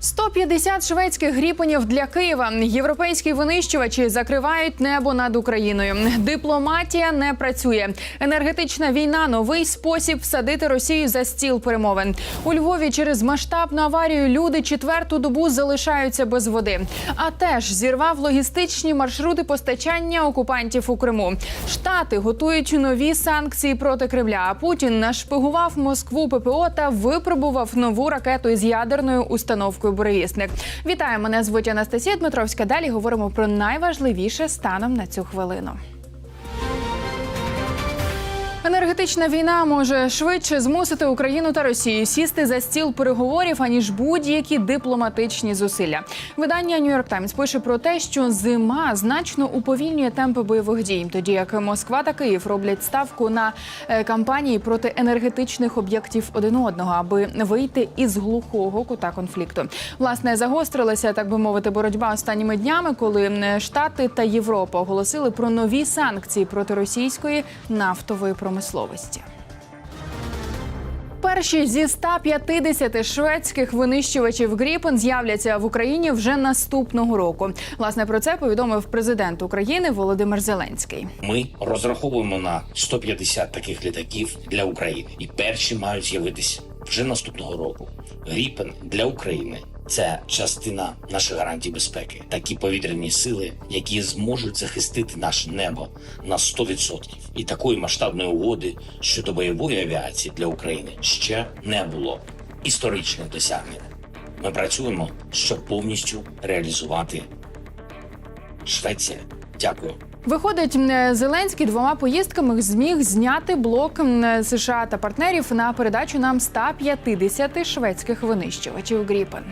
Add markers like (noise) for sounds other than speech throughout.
150 шведських гріпенів для Києва. Європейські винищувачі закривають небо над Україною. Дипломатія не працює. Енергетична війна новий спосіб всадити Росію за стіл перемовин. У Львові через масштабну аварію люди четверту добу залишаються без води. А теж зірвав логістичні маршрути постачання окупантів у Криму. Штати готують нові санкції проти Кремля. А Путін нашпигував Москву ППО та випробував нову ракету із ядерною установкою Буревісник. Вітаю, мене звуть Анастасія Дмитровська. Далі говоримо про найважливіше станом на цю хвилину. Енергетична війна може швидше змусити Україну та Росію сісти за стіл переговорів аніж будь-які дипломатичні зусилля. Видання York Times пише про те, що зима значно уповільнює темпи бойових дій, тоді як Москва та Київ роблять ставку на е, кампанії проти енергетичних об'єктів один одного, аби вийти із глухого кута конфлікту. Власне загострилася, так би мовити, боротьба останніми днями, коли Штати та Європа оголосили про нові санкції проти російської нафтової промисловості. Перші зі 150 шведських винищувачів Гріпен з'являться в Україні вже наступного року. Власне про це повідомив президент України Володимир Зеленський. Ми розраховуємо на 150 таких літаків для України, і перші мають з'явитися вже наступного року. Гріпен для України це частина наших гарантій безпеки, такі повітряні сили, які зможуть захистити наше небо на 100%. І такої масштабної угоди щодо бойової авіації для України ще не було. Історичне досягнення. Ми працюємо, щоб повністю реалізувати Швеція. Дякую. Виходить, Зеленський двома поїздками зміг зняти блок США та партнерів на передачу нам 150 шведських винищувачів Гріпен.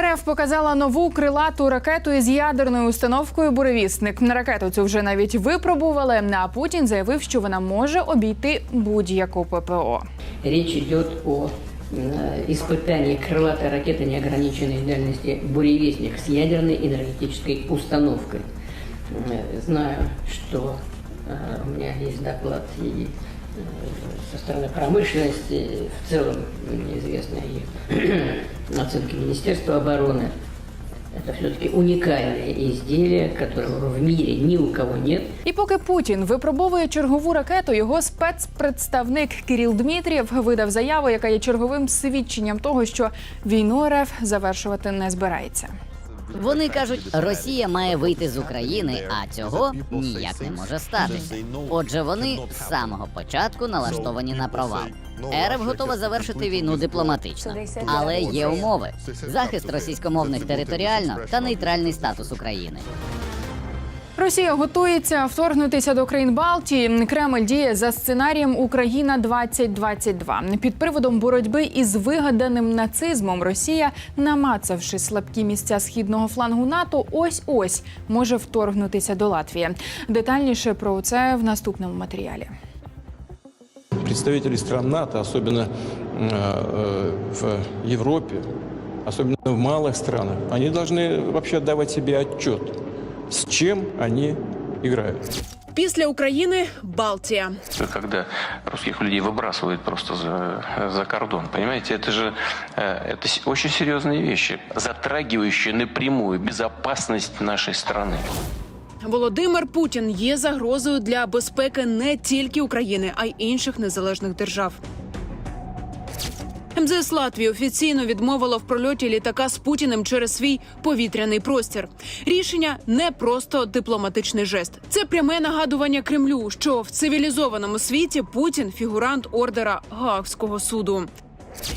РФ показала нову крилату ракету із ядерною установкою Буревісник. На ракету цю вже навіть випробували. А Путін заявив, що вона може обійти будь-яку ППО. Речь идет о э, испытании крылатой ракеты неограниченной дальности «Буревестник» с ядерной энергетической установкой. Э, Знаю, что э, у меня есть доклад и э, со стороны промышленности, в целом мне известны и (clears throat) оценки Министерства обороны. Это все-таки уникальное изделие, которого в мире ни у кого нет. І поки Путін випробовує чергову ракету, його спецпредставник Кирил Дмитрієв видав заяву, яка є черговим свідченням того, що війну РФ завершувати не збирається. Вони кажуть, Росія має вийти з України, а цього ніяк не може статися. Отже, вони з самого початку налаштовані на провал. РФ готова завершити війну дипломатично, але є умови: захист російськомовних територіально та нейтральний статус України. Росія готується вторгнутися до країн Балтії. Кремль діє за сценарієм Україна 2022 Під приводом боротьби із вигаданим нацизмом Росія, намацавши слабкі місця східного флангу НАТО, ось ось може вторгнутися до Латвії. Детальніше про це в наступному матеріалі. представители стран НАТО, особенно э, э, в Европе, особенно в малых странах, они должны вообще отдавать себе отчет, с чем они играют. Після України Балтія. когда русских людей выбрасывают просто за, за кордон. Понимаете, это же э, это с- очень серьезные вещи, затрагивающие напрямую безопасность нашей страны. Володимир Путін є загрозою для безпеки не тільки України, а й інших незалежних держав. МЗС Латвії офіційно відмовила в прольоті літака з Путіним через свій повітряний простір. Рішення не просто дипломатичний жест. Це пряме нагадування Кремлю, що в цивілізованому світі Путін фігурант ордера Гаагського суду.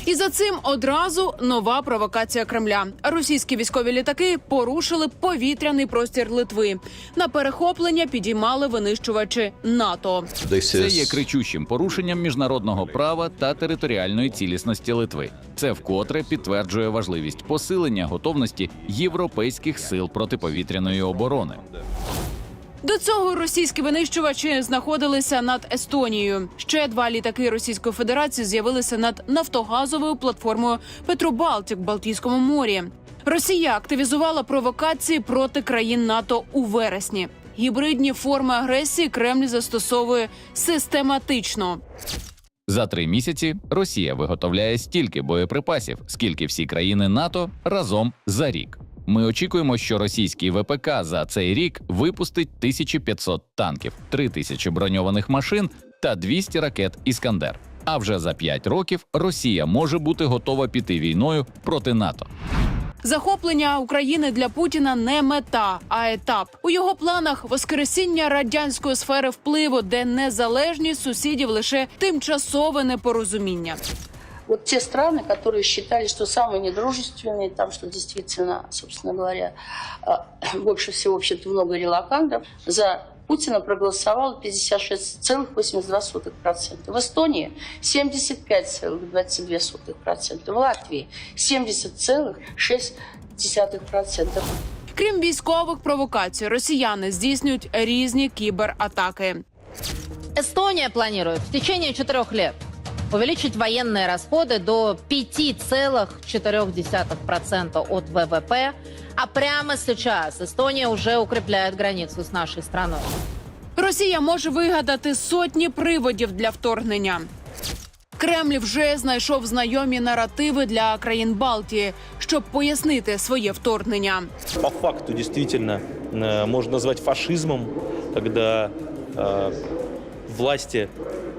І за цим одразу нова провокація Кремля. Російські військові літаки порушили повітряний простір Литви. На перехоплення підіймали винищувачі НАТО. Це є кричущим порушенням міжнародного права та територіальної цілісності Литви. Це вкотре підтверджує важливість посилення готовності європейських сил протиповітряної оборони. До цього російські винищувачі знаходилися над Естонією. Ще два літаки Російської Федерації з'явилися над нафтогазовою платформою Петробалтік в Балтійському морі. Росія активізувала провокації проти країн НАТО у вересні. Гібридні форми агресії Кремль застосовує систематично. За три місяці Росія виготовляє стільки боєприпасів, скільки всі країни НАТО разом за рік. Ми очікуємо, що російський ВПК за цей рік випустить 1500 танків, 3000 броньованих машин та 200 ракет Іскандер. А вже за 5 років Росія може бути готова піти війною проти НАТО. Захоплення України для Путіна не мета, а етап. У його планах воскресіння радянської сфери впливу, де незалежність сусідів лише тимчасове непорозуміння. Вот те страны, которые считали, что самые недружественные, там, что действительно, собственно говоря, а, (clears throat) больше всего, в общем-то, много релакантов, за Путина проголосовало 56,82%. В Эстонии 75,22%. В Латвии 70,6%. Крім військових провокацій, росіяни здійснюють різні кібератаки. Эстония планирует в течение четырех лет увеличить военные расходы до 5,4% от ВВП. А прямо сейчас Эстония уже укрепляет границу с нашей страной. Росія може вигадати сотні приводів для вторгнення. Кремль вже знайшов знайомі наративи для країн Балтії, щоб пояснити своє вторгнення. по факту действительно э, можно назвать фашизмом, когда э, власти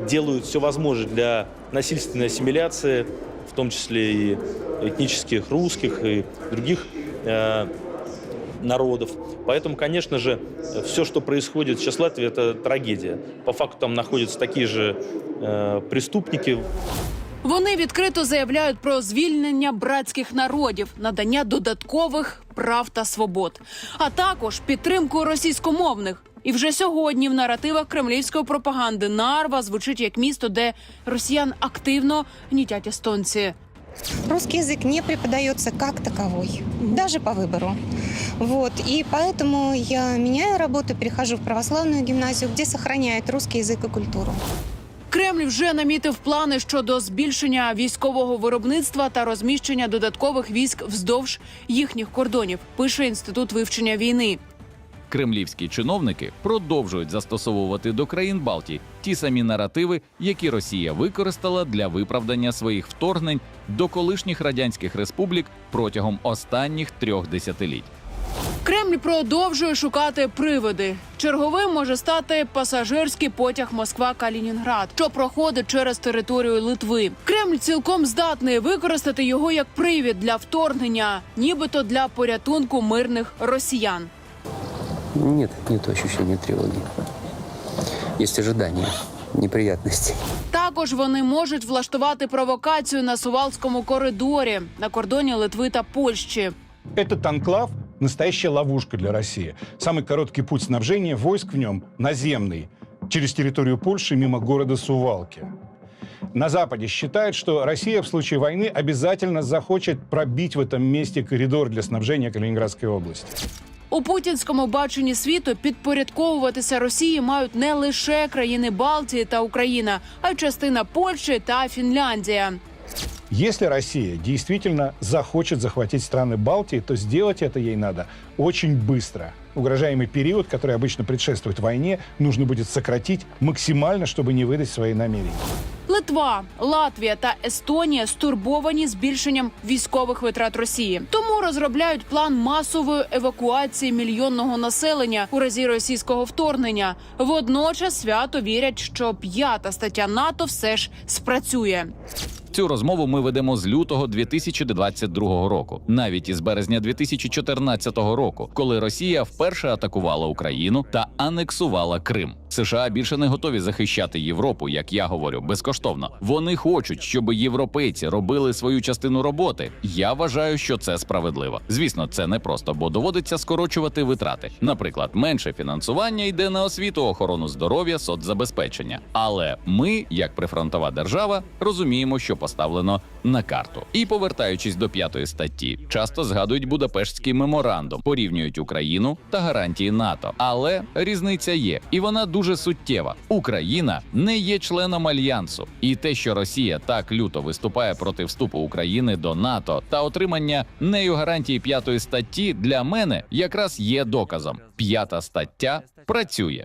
делают все возможное для насильственной ассимиляции, в том числе и этнических русских и других э, народов. Поэтому, конечно же, все, что происходит сейчас в Латвии, это трагедия. По факту там находятся такие же э, преступники, Вони відкрито заявляють про звільнення братських народів, надання додаткових прав та свобод, а також підтримку російськомовних. І вже сьогодні в наративах кремлівської пропаганди Нарва звучить як місто, де росіян активно гнітять естонці. Русский язык не преподается как таковой, даже по выбору. Вот. И поэтому я меняю работу, перехожу в православную гимназию, где сохраняют русский язык и культуру. Кремль вже намітив плани щодо збільшення військового виробництва та розміщення додаткових військ вздовж їхніх кордонів. Пише інститут вивчення війни. Кремлівські чиновники продовжують застосовувати до країн Балтії ті самі наративи, які Росія використала для виправдання своїх вторгнень до колишніх радянських республік протягом останніх трьох десятиліть. Кремль продовжує шукати приводи. Черговим може стати пасажирський потяг Москва-Калінінград, що проходить через територію Литви. Кремль цілком здатний використати його як привід для вторгнення, нібито для порятунку мирних росіян. Нет, нет ощущения тревоги. Есть ожидание неприятностей. Також вони можуть влаштувати провокацію на Сувалському коридорі на кордоні Литви та Польщі. Этот анклав – настоящая ловушка для России. Самый короткий путь снабжения войск в нем – наземный, через территорию Польши мимо города Сувалки. На Западе считают, что Россия в случае войны обязательно захочет пробить в этом месте коридор для снабжения Калининградской области. У путінському баченні світу підпорядковуватися Росії мають не лише країни Балтії та Україна, а й частина Польщі та Фінляндія. Если Россия действительно захочет захватить страны Балтии, то сделать это ей надо очень быстро. Угрожаемый период, который обычно предшествует войне, нужно будет сократить максимально, чтобы не выдать свои намерения. Литва, Латвія та Естонія стурбовані збільшенням військових витрат Росії, тому розробляють план масової евакуації мільйонного населення у разі російського вторгнення. Водночас свято вірять, що п'ята стаття НАТО все ж спрацює. Цю розмову ми ведемо з лютого 2022 року, навіть із березня 2014 року, коли Росія вперше атакувала Україну та анексувала Крим. США більше не готові захищати Європу, як я говорю, безкоштовно. Вони хочуть, щоб європейці робили свою частину роботи. Я вважаю, що це справедливо. Звісно, це не просто, бо доводиться скорочувати витрати. Наприклад, менше фінансування йде на освіту, охорону здоров'я, соцзабезпечення. Але ми, як прифронтова держава, розуміємо, що поставлено на карту. І повертаючись до п'ятої статті, часто згадують Будапештський меморандум, порівнюють Україну та гарантії НАТО. Але різниця є, і вона дуже суттєва. Україна не є членом альянсу, і те, що Росія так люто виступає проти вступу України до НАТО та отримання нею гарантії п'ятої статті, для мене якраз є доказом. П'ята стаття працює.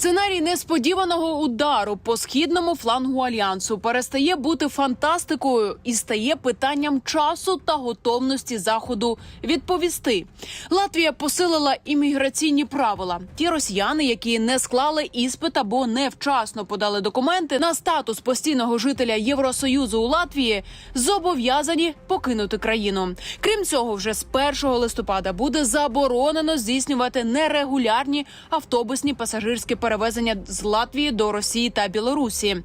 Сценарій несподіваного удару по східному флангу альянсу перестає бути фантастикою і стає питанням часу та готовності заходу відповісти. Латвія посилила імміграційні правила. Ті росіяни, які не склали іспит або невчасно подали документи на статус постійного жителя Євросоюзу у Латвії, зобов'язані покинути країну. Крім цього, вже з 1 листопада буде заборонено здійснювати нерегулярні автобусні пасажирські перевезення з Латвії до Росії та Білорусі.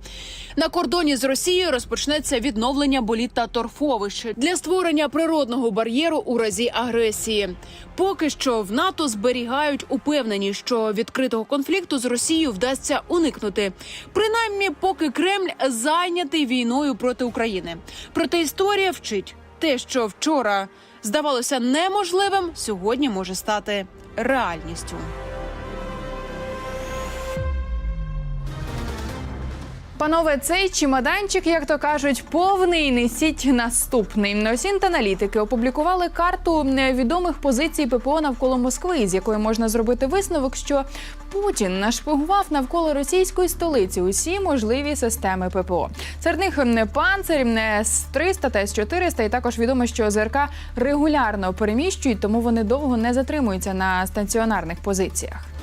На кордоні з Росією розпочнеться відновлення боліт та торфовищ для створення природного бар'єру у разі агресії. Поки що в НАТО зберігають упевнені, що відкритого конфлікту з Росією вдасться уникнути. Принаймні, поки Кремль зайнятий війною проти України. Проте історія вчить те, що вчора здавалося неможливим, сьогодні може стати реальністю. Панове, цей чемоданчик, як то кажуть, повний несіть наступний. Осінт-аналітики опублікували карту невідомих позицій ППО навколо Москви, з якої можна зробити висновок, що Путін нашпигував навколо російської столиці усі можливі системи ППО. Серед них не панцирів, не С-300 та С-400, і також відомо, що ЗРК регулярно переміщують, тому вони довго не затримуються на стаціонарних позиціях.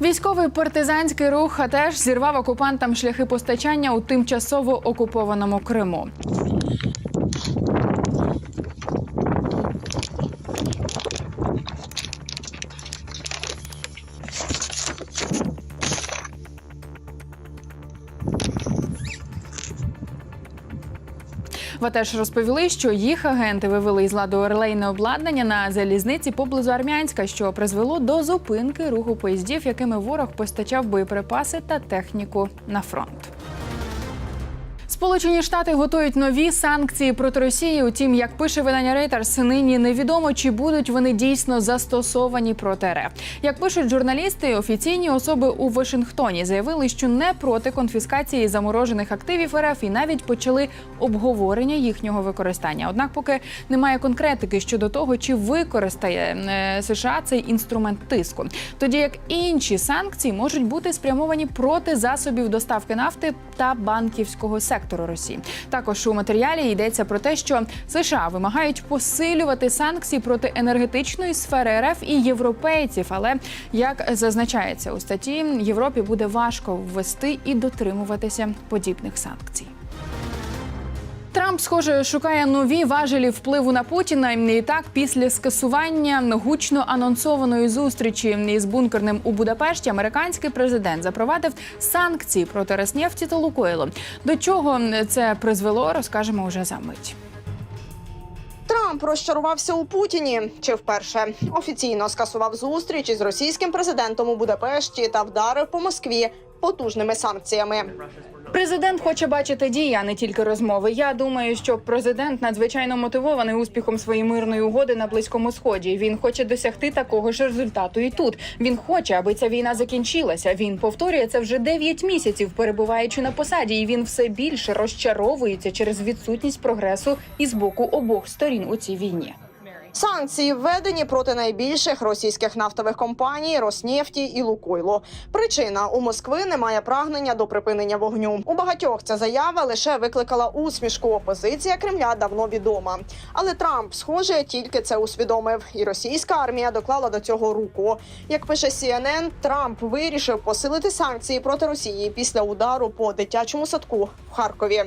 Військовий партизанський рух теж зірвав окупантам шляхи постачання у тимчасово окупованому Криму. Ви теж розповіли, що їх агенти вивели із ладу релейне обладнання на залізниці поблизу Армянська, що призвело до зупинки руху поїздів, якими ворог постачав боєприпаси та техніку на фронт. Сполучені Штати готують нові санкції проти Росії. Утім, як пише видання Reuters, нині невідомо, чи будуть вони дійсно застосовані проти РФ. Як пишуть журналісти, офіційні особи у Вашингтоні заявили, що не проти конфіскації заморожених активів РФ і навіть почали обговорення їхнього використання. Однак, поки немає конкретики щодо того, чи використає е, США цей інструмент тиску, тоді як інші санкції можуть бути спрямовані проти засобів доставки нафти та банківського сектору Росії. Також у матеріалі йдеться про те, що США вимагають посилювати санкції проти енергетичної сфери РФ і європейців. Але як зазначається у статті, Європі буде важко ввести і дотримуватися подібних санкцій. Трамп, схоже, шукає нові важелі впливу на Путіна. І так, після скасування гучно анонсованої зустрічі із бункерним у Будапешті, американський президент запровадив санкції проти Роснефті та Лукойлу. До чого це призвело, розкажемо уже за мить. Трамп розчарувався у Путіні чи вперше офіційно скасував зустріч із російським президентом у Будапешті та вдарив по Москві потужними санкціями. Президент хоче бачити дії, а не тільки розмови. Я думаю, що президент надзвичайно мотивований успіхом своєї мирної угоди на близькому сході. Він хоче досягти такого ж результату і тут. Він хоче, аби ця війна закінчилася. Він повторює це вже 9 місяців, перебуваючи на посаді, і він все більше розчаровується через відсутність прогресу із боку обох сторін у цій війні. Санкції введені проти найбільших російських нафтових компаній Роснефті і Лукойлу. Причина у Москви немає прагнення до припинення вогню. У багатьох ця заява лише викликала усмішку. Опозиція Кремля давно відома. Але Трамп, схоже, тільки це усвідомив, і російська армія доклала до цього руку. Як пише CNN, Трамп вирішив посилити санкції проти Росії після удару по дитячому садку в Харкові.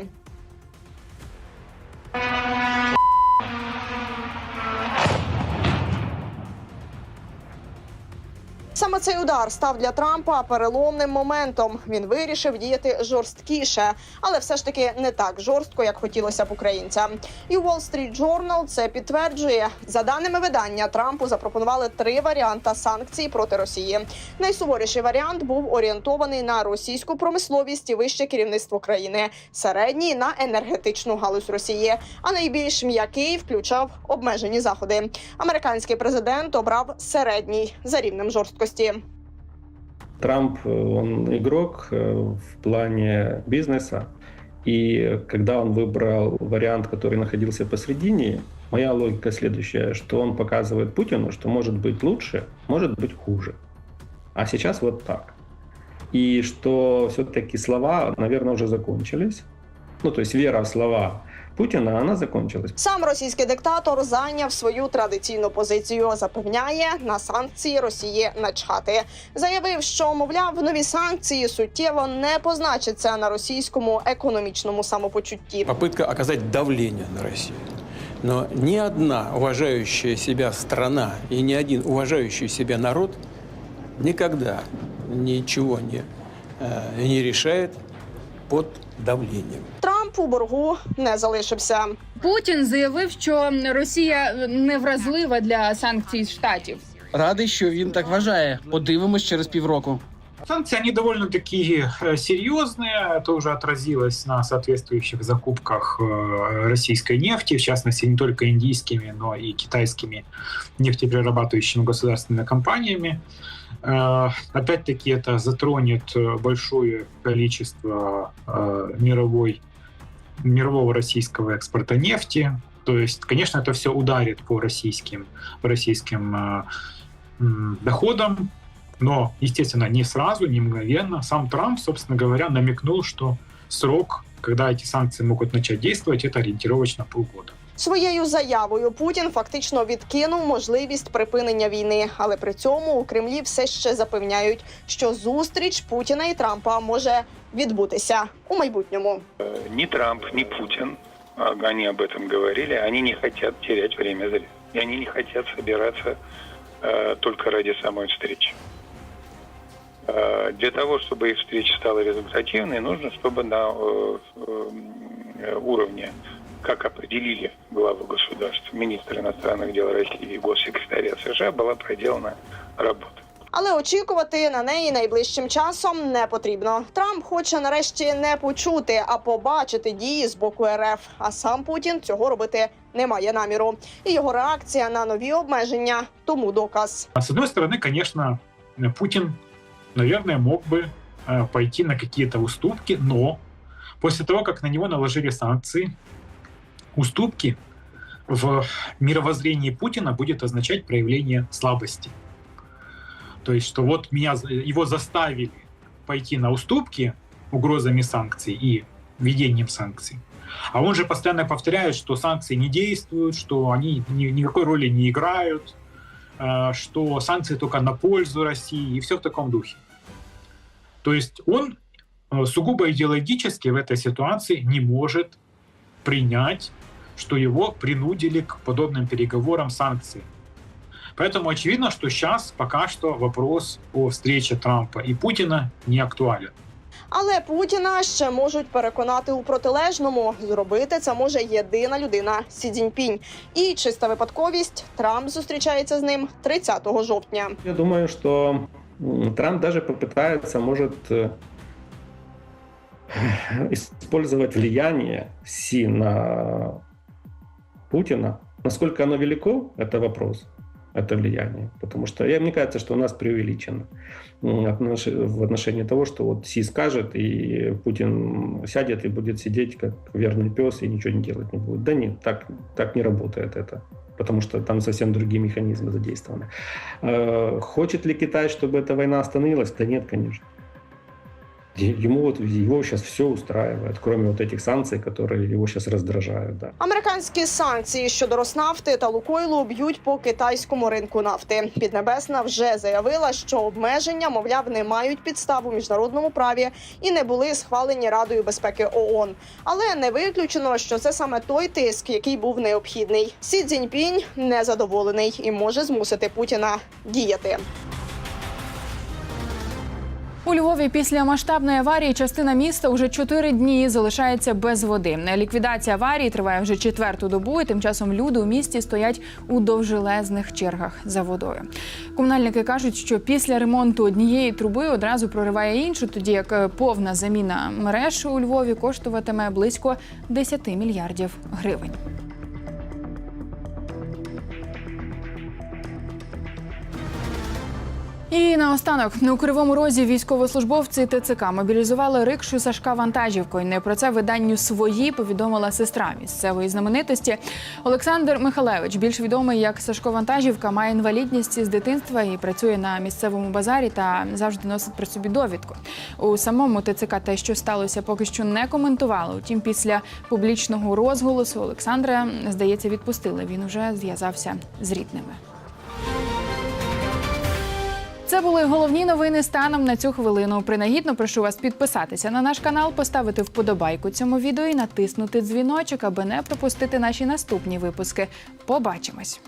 Цей удар став для Трампа переломним моментом. Він вирішив діяти жорсткіше, але все ж таки не так жорстко, як хотілося б українцям. І Wall Street Journal це підтверджує. За даними видання, Трампу запропонували три варіанти санкцій проти Росії. Найсуворіший варіант був орієнтований на російську промисловість і вище керівництво країни, середній на енергетичну галузь Росії. А найбільш м'який включав обмежені заходи. Американський президент обрав середній за рівнем жорсткості. Трамп, э, он игрок э, в плане бизнеса. И когда он выбрал вариант, который находился посредине, моя логика следующая, что он показывает Путину, что может быть лучше, может быть хуже. А сейчас вот так. и что все-таки слова, наверное, уже закончились. Ну, то есть вера в слова Путина, она закончилась. Сам російський диктатор зайняв свою традиційну позицію. Запевняє, на санкції Росії начхати. Заявив, що мовляв, нові санкції суттєво не позначаться на російському економічному самопочутті. Попытка оказать давление на Россию. Но ни одна уважающая себя страна и ни один уважающий себя народ никогда ничего не, э, не решает под давлением. Трамп у боргу не залишився. Путін заявив, що Росія невразлива для санкцій штатів. Радий, що він так вважає. Подивимось через півроку. Санкции, они довольно-таки э, серьезные. Это уже отразилось на соответствующих закупках э, российской нефти, в частности, не только индийскими, но и китайскими нефтеперерабатывающими государственными компаниями. Э, Опять-таки, это затронет э, большое количество э, мировой, мирового российского экспорта нефти. То есть, конечно, это все ударит по российским, по российским э, доходам, но, естественно, не сразу, не мгновенно. Сам Трамп, собственно говоря, намекнул, что срок, когда эти санкции могут начать действовать, это ориентировочно полгода. Своєю заявою Путін фактично відкинув можливість припинення війни, але при цьому у Кремлі все ще запевняють, що зустріч Путіна і Трампа може відбутися у майбутньому. Ни Трамп, ни Путин, а, они об этом говорили, они не хотят терять время зря. И они не хотят собираться э, только ради самой встречи. Э, для того, чтобы их встреча стала результативной, нужно, чтобы на э, э, уровне, как определили главы государств, министр иностранных дел России и госсекретаря США, была проделана работа. Але очікувати на неї найближчим часом не потрібно. Трамп хоче нарешті не почути, а побачити дії з боку РФ. А сам Путін цього робити не має наміру. І його реакція на нові обмеження тому доказ. А С одной стороны, конечно, Путин, наверное, мог бы э, пойти на какие-то уступки, но после того, как на него наложили санкции, уступки в мировоззрении Путина будет означать проявление слабости. То есть, что вот меня, его заставили пойти на уступки угрозами санкций и введением санкций. А он же постоянно повторяет, что санкции не действуют, что они ни- никакой роли не играют, э, что санкции только на пользу России и все в таком духе. То есть он э, сугубо идеологически в этой ситуации не может принять, что его принудили к подобным переговорам санкций. Поэтому очевидно, что сейчас пока что вопрос о встрече Трампа и Путина не актуален. Але Путіна ще можуть переконати у протилежному. Зробити це може єдина людина Сі Цзіньпінь. І чиста випадковість Трамп зустрічається з ним 30 жовтня. Я думаю, что м, Трамп даже попытается, может, э, использовать влияние Си на Путина. Насколько оно велико, это вопрос, это влияние. Потому что я, мне кажется, что у нас преувеличено в отношении того, что вот Си скажет, и Путин сядет и будет сидеть как верный пес и ничего не делать не будет. Да нет, так, так не работает это потому что там совсем другие механизмы задействованы. Э, Хочет ли Китай, чтобы эта война остановилась? Да нет, конечно. Е- Ему вот его сейчас все устраивает, кроме вот этих санкций, которые его сейчас раздражают. Да. Американські санкції щодо Роснафти та Лукойлу б'ють по китайському ринку нафти. Піднебесна вже заявила, що обмеження, мовляв, не мають підстав у міжнародному праві і не були схвалені Радою безпеки ООН. Але не виключено, що це саме той тиск, який був необхідний. Сі Цзіньпінь незадоволений і може змусити Путіна діяти. У Львові після масштабної аварії частина міста уже чотири дні залишається без води. Ліквідація аварії триває вже четверту добу, і тим часом люди у місті стоять у довжелезних чергах за водою. Комунальники кажуть, що після ремонту однієї труби одразу прориває іншу, тоді як е, повна заміна мереж у Львові коштуватиме близько 10 мільярдів гривень. І наостанок у кривому розі військовослужбовці ТЦК мобілізували рикшу Сашка вантажівкою. Не про це виданню свої повідомила сестра місцевої знаменитості Олександр Михалевич. Більш відомий як Сашко Вантажівка, має інвалідність з дитинства і працює на місцевому базарі та завжди носить при собі довідку. У самому ТЦК те, що сталося, поки що не коментували. Утім, після публічного розголосу Олександра здається відпустили. Він уже зв'язався з рідними. Це були головні новини станом на цю хвилину. Принагідно прошу вас підписатися на наш канал, поставити вподобайку цьому відео і натиснути дзвіночок, аби не пропустити наші наступні випуски. Побачимось.